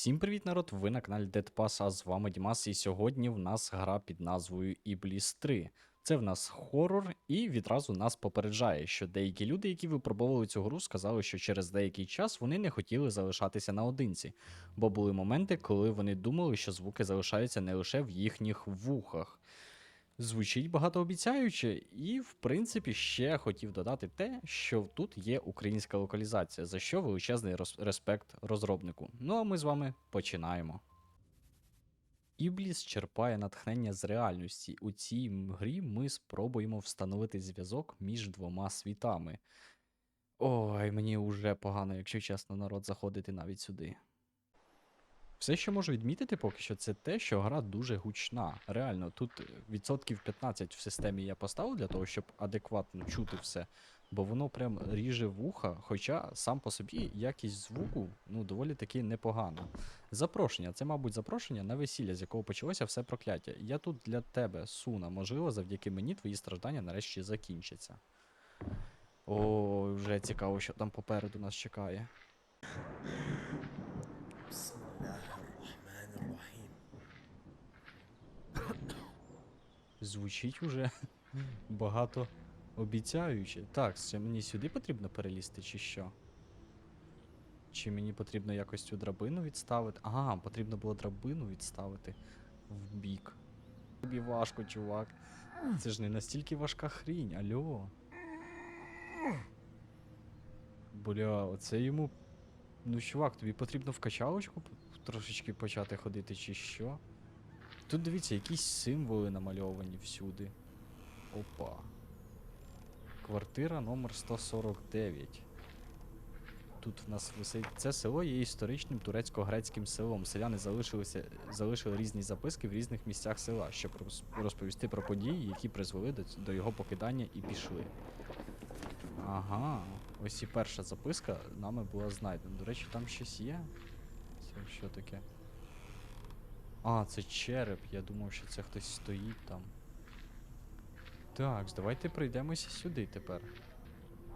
Всім привіт, народ! Ви на каналі Dead Pass, а з вами Дімас, і сьогодні в нас гра під назвою Ібліс 3. Це в нас хорор, і відразу нас попереджає, що деякі люди, які випробовували цю гру, сказали, що через деякий час вони не хотіли залишатися наодинці, бо були моменти, коли вони думали, що звуки залишаються не лише в їхніх вухах. Звучить багатообіцяюче, і, в принципі, ще хотів додати те, що тут є українська локалізація, за що величезний респект розробнику. Ну а ми з вами починаємо. Ібліс черпає натхнення з реальності. У цій грі ми спробуємо встановити зв'язок між двома світами. Ой, мені уже погано, якщо чесно, народ заходити навіть сюди. Все, що можу відмітити поки що, це те, що гра дуже гучна. Реально, тут е, відсотків 15 в системі я поставив для того, щоб адекватно чути все. Бо воно прям ріже вуха, хоча сам по собі якість звуку ну, доволі таки непогана. Запрошення. Це, мабуть, запрошення на весілля, з якого почалося все прокляття. Я тут для тебе, Суна. Можливо, завдяки мені твої страждання нарешті закінчаться. О, вже цікаво, що там попереду нас чекає. Звучить уже багато обіцяюче. Так, мені сюди потрібно перелізти, чи що? Чи мені потрібно якось цю драбину відставити? Ага, потрібно було драбину відставити в бік. Тобі важко, чувак. Це ж не настільки важка хрінь, альо. Бля, оце йому. Ну, чувак, тобі потрібно в качалочку трошечки почати ходити, чи що? Тут дивіться, якісь символи намальовані всюди. Опа. Квартира номер 149. Тут в нас висить. Це село є історичним турецько-грецьким селом. Селяни залишилися, залишили різні записки в різних місцях села, щоб розповісти про події, які призвели до, до його покидання і пішли. Ага, ось і перша записка нами була знайдена. До речі, там щось є. Це що таке? А, це череп. Я думав, що це хтось стоїть там. Так, давайте прийдемося сюди тепер.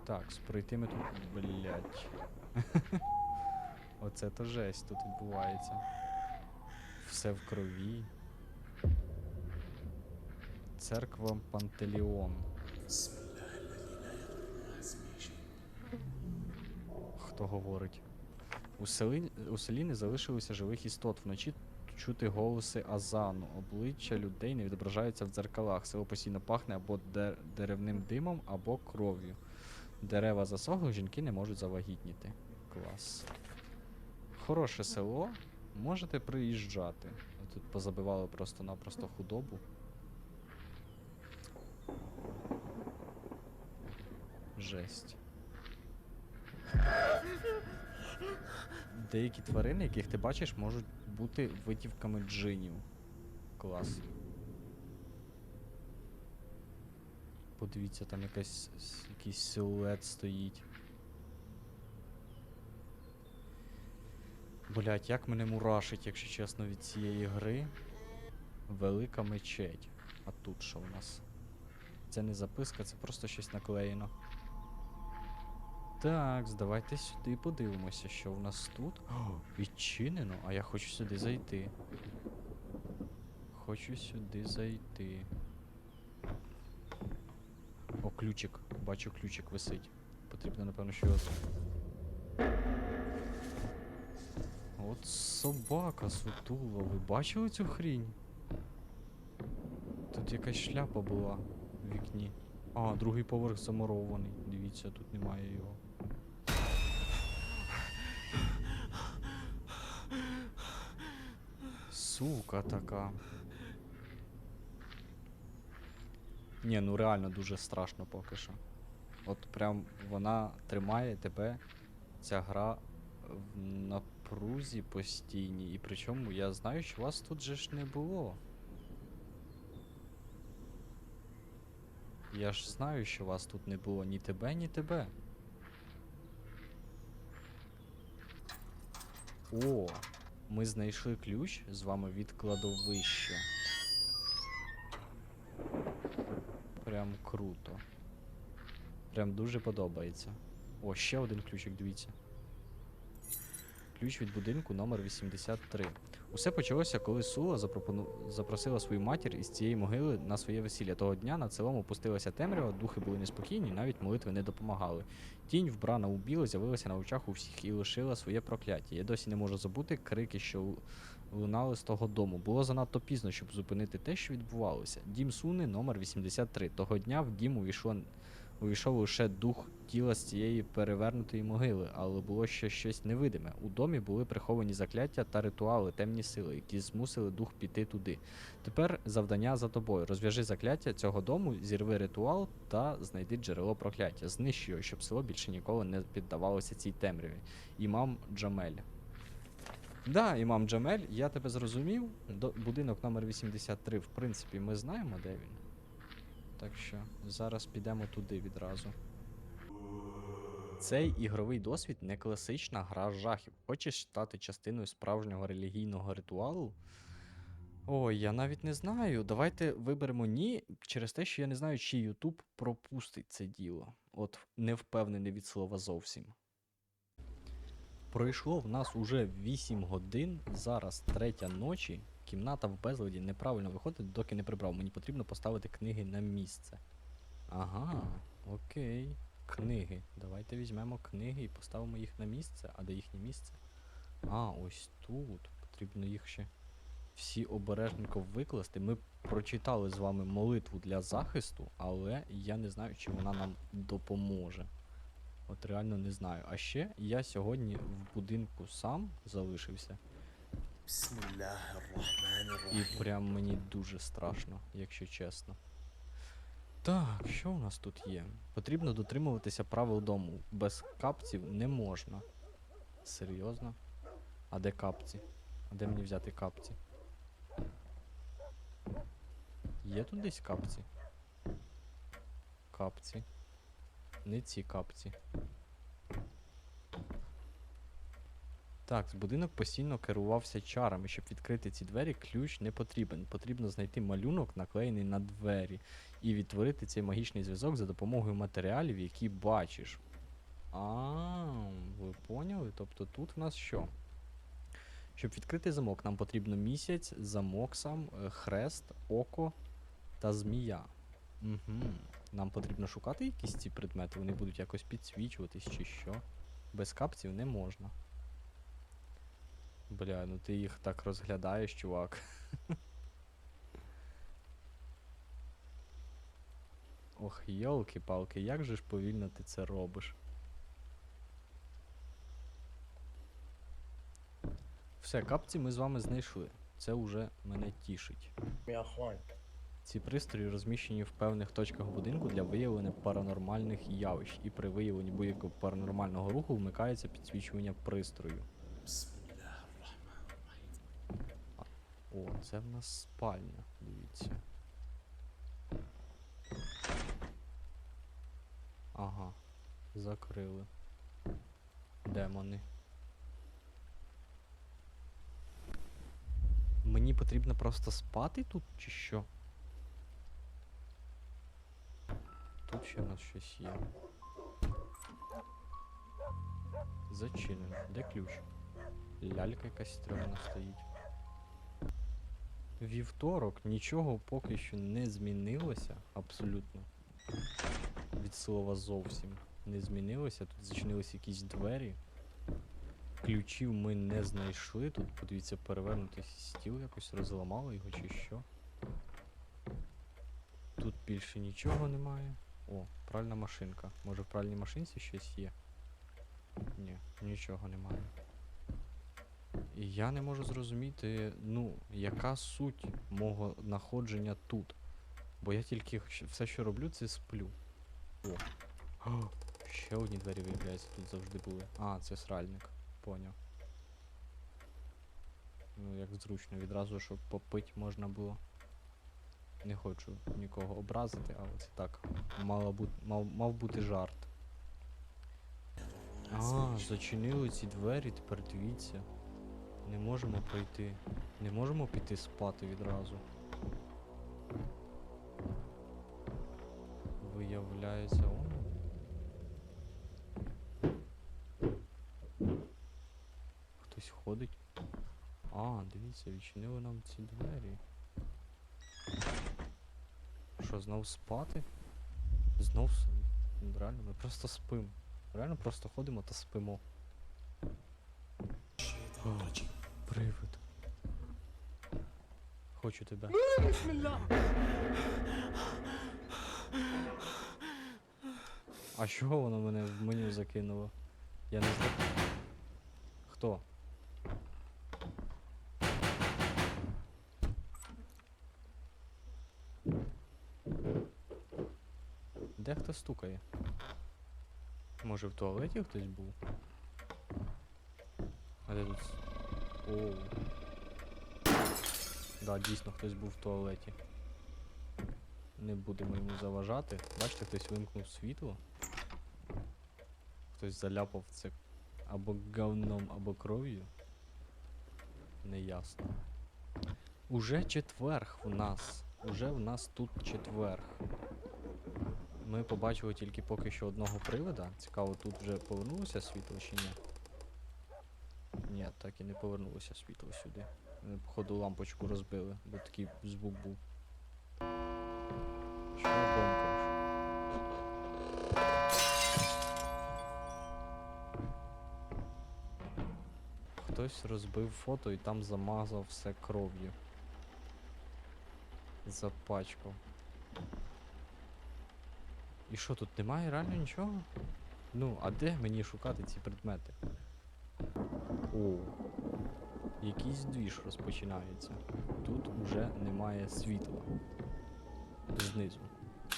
Так, пройти ми тут. Блять. Оце то жесть тут відбувається. Все в крові. Церква Пантелеон. Хто говорить? У селі, у селі не залишилося живих істот вночі чути голоси азану. Обличчя людей не відображаються в дзеркалах. Село постійно пахне або дер- деревним димом, або кров'ю. Дерева засохли, жінки не можуть завагітніти. Клас. Хороше село. Можете приїжджати. Тут позабивали просто-напросто худобу. Жесть. Деякі тварини, яких ти бачиш, можуть бути витівками джинів. Клас. Подивіться, там якась, якийсь силует стоїть. Блять, як мене мурашить, якщо чесно, від цієї гри. Велика мечеть. А тут що в нас? Це не записка, це просто щось наклеєно. Так, давайте сюди подивимося, що в нас тут. О, відчинено, а я хочу сюди зайти. Хочу сюди зайти. О, ключик. Бачу, ключик висить. Потрібно, напевно, що його. От собака сутула. Ви бачили цю хрінь? Тут якась шляпа була в вікні. А, другий поверх замурований. Дивіться, тут немає його. Сука така. Ні, ну реально дуже страшно поки що. От прям вона тримає тебе, ця гра в напрузі постійній. І причому я знаю, що вас тут же ж не було. Я ж знаю, що вас тут не було ні тебе, ні тебе. О, ми знайшли ключ з вами від кладовища. Прям круто. Прям дуже подобається. О, ще один ключик, дивіться. Ключ від будинку номер 83. Усе почалося, коли Сула запропону... запросила свою матір із цієї могили на своє весілля. Того дня над селом опустилася темрява, духи були неспокійні, навіть молитви не допомагали. Тінь, вбрана у біле, з'явилася на очах у всіх і лишила своє прокляття. Я досі не можу забути крики, що лунали з того дому. Було занадто пізно, щоб зупинити те, що відбувалося. Дім Суни номер 83. Того дня в дім увійшло увійшов лише дух тіла з цієї перевернутої могили, але було ще щось невидиме. У домі були приховані закляття та ритуали, темні сили, які змусили дух піти туди. Тепер завдання за тобою. Розв'яжи закляття цього дому, зірви ритуал та знайди джерело прокляття. Знищи його, щоб село більше ніколи не піддавалося цій темряві. Імам Джамель. Да, імам Джамель, я тебе зрозумів. До, будинок номер 83, в принципі, ми знаємо, де він. Так що зараз підемо туди відразу. Цей ігровий досвід не класична гра жахів. Хочеш стати частиною справжнього релігійного ритуалу? Ой, я навіть не знаю. Давайте виберемо ні через те, що я не знаю, чи YouTube пропустить це діло. От не впевнений від слова зовсім. Пройшло в нас уже 8 годин, зараз третя ночі. Кімната в безладі неправильно виходить, доки не прибрав. Мені потрібно поставити книги на місце. Ага, окей. Книги. Давайте візьмемо книги і поставимо їх на місце. А де їхнє місце? А, ось тут. Потрібно їх ще всі обережненько викласти. Ми прочитали з вами молитву для захисту, але я не знаю, чи вона нам допоможе. От реально не знаю. А ще я сьогодні в будинку сам залишився. І прям мені дуже страшно, якщо чесно. Так, що у нас тут є? Потрібно дотримуватися правил дому. Без капців не можна. Серйозно? А де капці? А де мені взяти капці? Є тут десь капці? Капці. Не ці капці. Так, будинок постійно керувався чарами. Щоб відкрити ці двері, ключ не потрібен. Потрібно знайти малюнок, наклеєний на двері, і відтворити цей магічний зв'язок за допомогою матеріалів, які бачиш. А, ви поняли? Тобто тут в нас що? Щоб відкрити замок, нам потрібно місяць, замок сам, е, хрест, око та змія. Угу. Нам потрібно шукати якісь ці предмети, вони будуть якось підсвічуватись чи що. Без капців не можна. Бля, ну ти їх так розглядаєш, чувак. Ох, йолки-палки, як же ж повільно ти це робиш? Все, капці ми з вами знайшли. Це уже мене тішить. Ці пристрої розміщені в певних точках будинку для виявлення паранормальних явищ, і при виявленні будь-якого паранормального руху вмикається підсвічування пристрою. О, це в нас спальня, дивіться. Ага, закрили. Демони. Мені потрібно просто спати тут чи що? Тут ще в нас щось є. Зачинено. Де ключ? Лялька якась стрьомна стоїть. Вівторок нічого поки що не змінилося абсолютно. Від слова зовсім не змінилося. Тут зачинилися якісь двері. Ключів ми не знайшли. Тут, подивіться, перевернутий стіл якось розламали його чи що. Тут більше нічого немає. О, пральна машинка. Може в пральній машинці щось є? Ні, нічого немає. І я не можу зрозуміти, ну, яка суть мого знаходження тут. Бо я тільки все, що роблю, це сплю. О. О, ще одні двері, виявляється, тут завжди були. А, це сральник. Поняв. Ну, як зручно, відразу, щоб попити можна було. Не хочу нікого образити, але це так. Мало бу... мав, мав бути жарт. А, зачинили ці двері, тепер дивіться. Не можемо пройти. Не можемо піти спати відразу. Виявляється, он. виходить. А, дивіться, відчинили нам ці двері. Що, знов спати? Знов реально, ми просто спимо. Реально просто ходимо та спимо. О, привид. Хочу тебе. А чого воно мене в меню закинуло? Я не знаю. Хто? Де хто стукає? Може в туалеті хтось був? А. Да, дійсно хтось був в туалеті. Не будемо йому заважати. Бачите, хтось вимкнув світло. Хтось заляпав це або говном, або кров'ю. Неясно. Уже четверг в нас. Уже в нас тут четверг. Ми побачили тільки поки що одного привода. Цікаво, тут вже повернулося світло чи ні? Ні, так і не повернулося світло сюди. Ми, походу, лампочку розбили, бо такий звук був. Що бомкаєш? Хтось розбив фото і там замазав все кров'ю. Запачкав. І що, тут немає реально нічого? Ну, а де мені шукати ці предмети? О, якийсь двіж розпочинається. Тут уже немає світла. Знизу.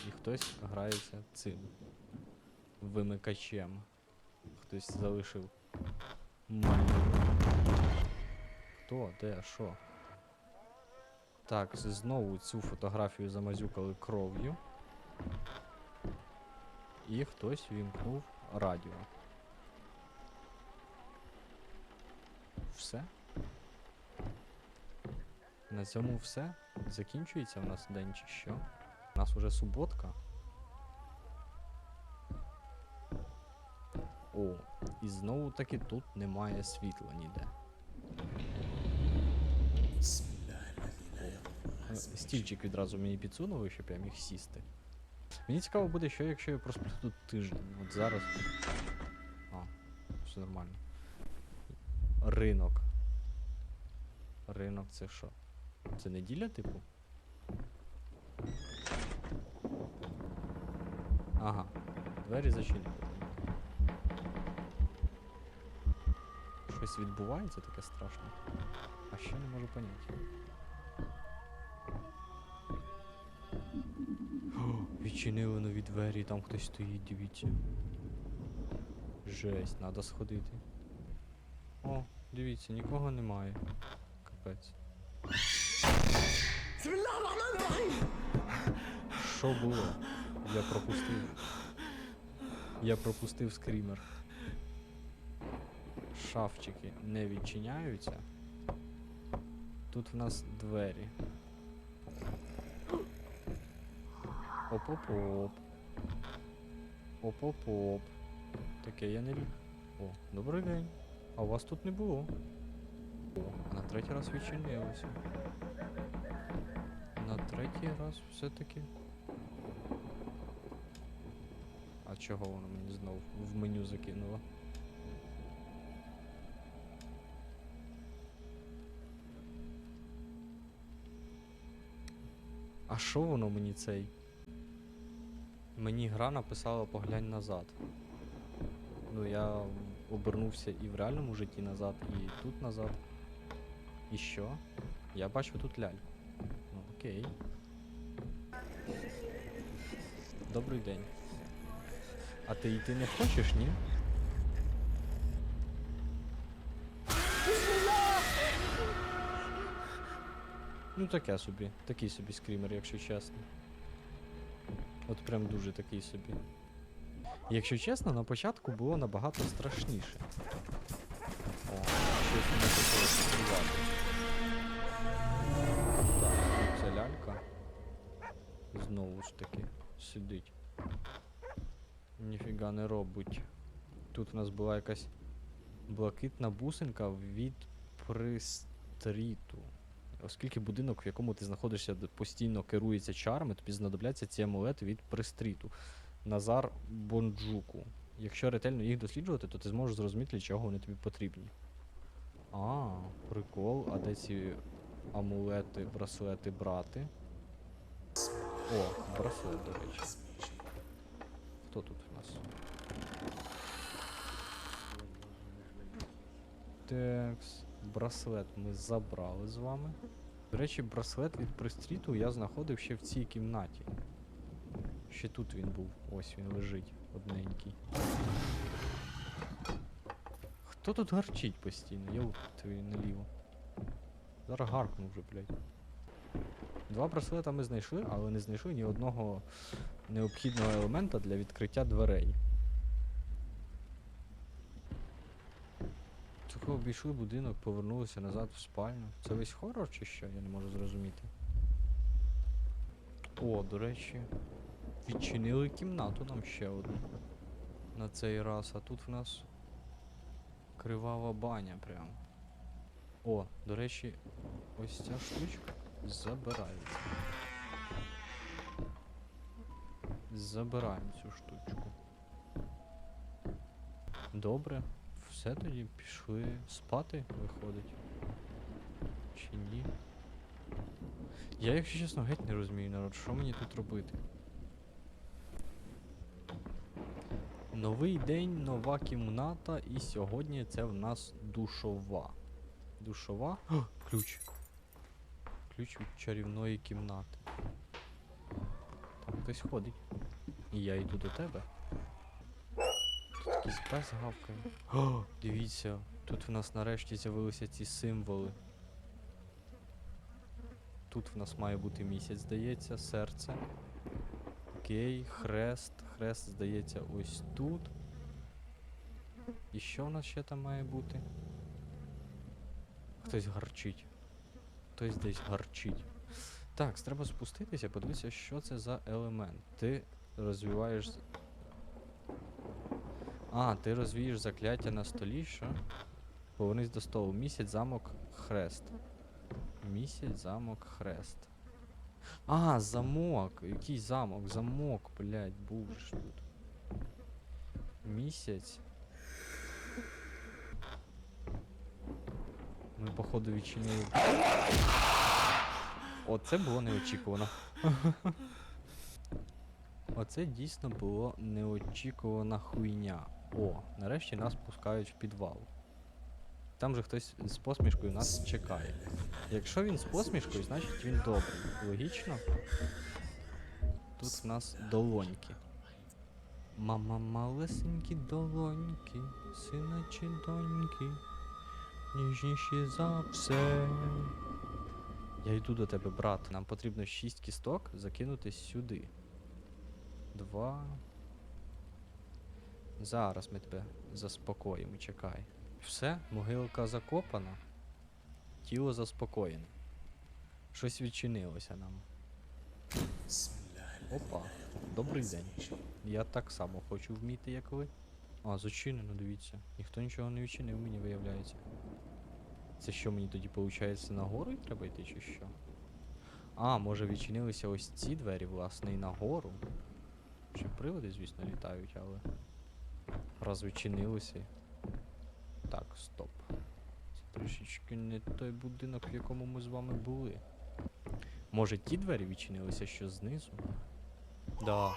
І хтось грається цим вимикачем. Хтось залишив. Малюнок. Хто? Де? Що? Так, знову цю фотографію замазюкали кров'ю. І хтось вімкнув радіо. Все? На цьому все? Закінчується в нас день чи що? У нас уже суботка. О, і знову таки тут немає світла ніде. Е, Стільчик відразу мені підсунули, щоб я міг сісти. Мені цікаво буде, що якщо я просплю тут тиждень. От зараз. А, все нормально. Ринок. Ринок це що? Це неділя, типу? Ага. Двері зачинені. Щось відбувається таке страшне. А ще не можу поняти. Відчинили нові двері, там хтось стоїть, дивіться. Жесть, треба сходити. Дивіться, нікого немає. Капець. Що було? Я пропустив. Я пропустив скрімер. Шафчики не відчиняються. Тут в нас двері. Оп-оп-оп. Оп-оп-оп. Таке я не люблю. О, добрий день. А у вас тут не було. О, на третій раз відчинилося. На третій раз все-таки. А чого воно мені знов в меню закинуло? А що воно мені цей? Мені гра написала поглянь назад. Ну я обернувся і в реальному житті назад, і тут назад. І що? Я бачу тут ляльку. Ну окей. Добрий день. А ти йти не хочеш, ні? Ну таке собі. Такий собі скрімер, якщо чесно. От прям дуже такий собі. Якщо чесно, на початку було набагато страшніше. О, щось не хотіло співати. Так, ця лялька. Знову ж таки, сидить. Ніфіга не робить. Тут у нас була якась блакитна бусинка від пристріту. Оскільки будинок, в якому ти знаходишся, постійно керується чарами, тобі знадобляться ці амулети від пристріту. Назар Бонджуку. Якщо ретельно їх досліджувати, то ти зможеш зрозуміти, для чого вони тобі потрібні. А, прикол. А де ці амулети, браслети брати? О, браслет, до речі. Хто тут у нас? Текс. Браслет ми забрали з вами. До речі, браслет від пристріту я знаходив ще в цій кімнаті. Ще тут він був. Ось він лежить, одненький. Хто тут гарчить постійно? Я твою наліво. Зараз гаркну вже, блядь. Два браслета ми знайшли, але не знайшли ні одного необхідного елемента для відкриття дверей. Тільки обійшли будинок, повернулися назад в спальню. Це весь хорор чи що? Я не можу зрозуміти. О, до речі, відчинили кімнату нам ще одну. На цей раз, а тут в нас кривава баня прям. О, до речі, ось ця штучка забирається. Забираємо цю штучку. Добре, все тоді пішли спати, виходить. Чи ні? Я, якщо чесно, геть не розумію, народ, що мені тут робити. Новий день, нова кімната, і сьогодні це в нас душова. Душова. О, ключ. Ключ від чарівної кімнати. Там хтось ходить. І я йду до тебе. Тут якийсь пес гавкає. О, дивіться, тут в нас нарешті з'явилися ці символи. Тут в нас має бути місяць, здається, серце. Окей, хрест. Хрест, здається, ось тут. І що в нас ще там має бути? Хтось гарчить. Хтось десь гарчить. Так, треба спуститися, подивитися, що це за елемент. Ти розвиваєш. А, ти розвієш закляття на столі, що? Повернись до столу. Місяць, замок, хрест. Місяць, замок, хрест. А, замок. Який замок? Замок, блядь, був ж тут. Місяць. Ми, походу, відчинили. Оце було неочікувано. Оце дійсно було неочікувана хуйня. О, нарешті нас пускають в підвал. Там же хтось з посмішкою нас чекає. Якщо він з посмішкою, значить він добрий. Логічно? Тут в нас долоньки. Мама малесенькі долоньки, сина чи доньки, ніжніші за все. Я йду до тебе, брат. Нам потрібно 6 кісток закинути сюди. Два. Зараз ми тебе заспокоїмо, чекай. Все, могилка закопана. Тіло заспокоєне. Щось відчинилося нам. Опа, добрий день. Я так само хочу вміти, як ви. А, зачинено, дивіться. Ніхто нічого не відчинив, мені виявляється. Це що мені тоді виходить нагору й треба йти чи що? А, може відчинилися ось ці двері, власне, і нагору. Ще приводи, звісно, літають, але. Раз відчинилися. Так, стоп. Це трішечки не той будинок, в якому ми з вами були. Може ті двері відчинилися, що знизу? Да.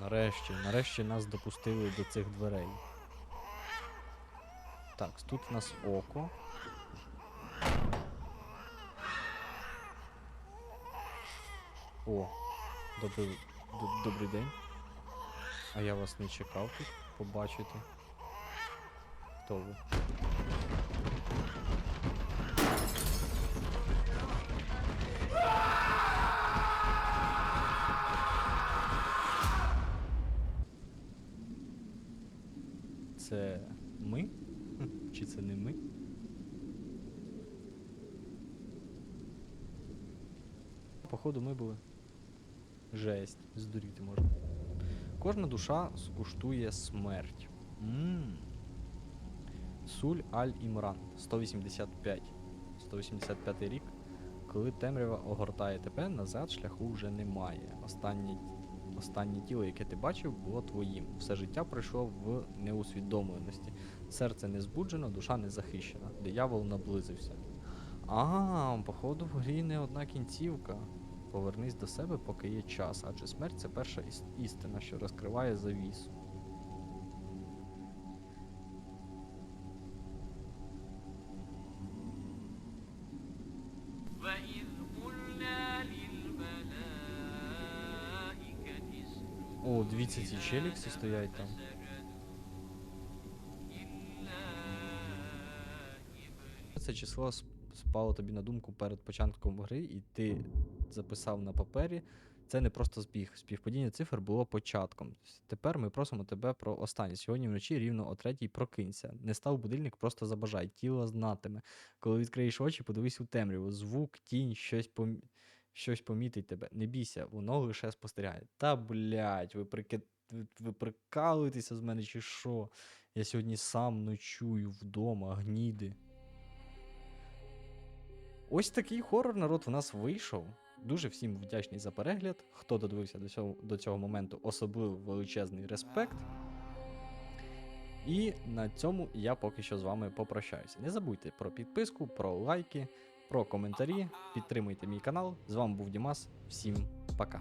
Нарешті, нарешті нас допустили до цих дверей. Так, тут в нас око. О, добрий, добрий день. А я вас не чекав тут побачити. Хто? Це ми? Чи це не ми? Походу, ми були. Жесть, здуріти можна. Кожна душа скуштує смерть. Мм. Суль Аль Імран 185. 185 рік. Коли темрява огортає тебе, назад шляху вже немає. Останнє, останнє тіло, яке ти бачив, було твоїм. Все життя пройшло в неусвідомленості. Серце не збуджено, душа не захищена. Диявол наблизився. А, походу, в грі не одна кінцівка. Повернись до себе, поки є час, адже смерть це перша іс- істина, що розкриває завісу. Дивіться, ці челікси стоять там. Це число спало тобі на думку перед початком гри, і ти записав на папері. Це не просто збіг. Співпадіння цифр було початком. Тепер ми просимо тебе про останнє. Сьогодні вночі рівно о третій прокинься. Не став будильник, просто забажай. Тіло знатиме. Коли відкриєш очі, подивись у темряву. Звук, тінь, щось пом... щось помітить тебе. Не бійся, воно лише спостерігає. Та блять, ви прики... ви, прикалуєтеся з мене чи що? Я сьогодні сам ночую вдома, гніди. Ось такий хорор народ в нас вийшов. Дуже всім вдячний за перегляд. Хто додивився до цього, до цього моменту, особливо величезний респект. І на цьому я поки що з вами попрощаюся. Не забудьте про підписку, про лайки, про коментарі. Підтримуйте мій канал. З вами був Дімас. Всім пока.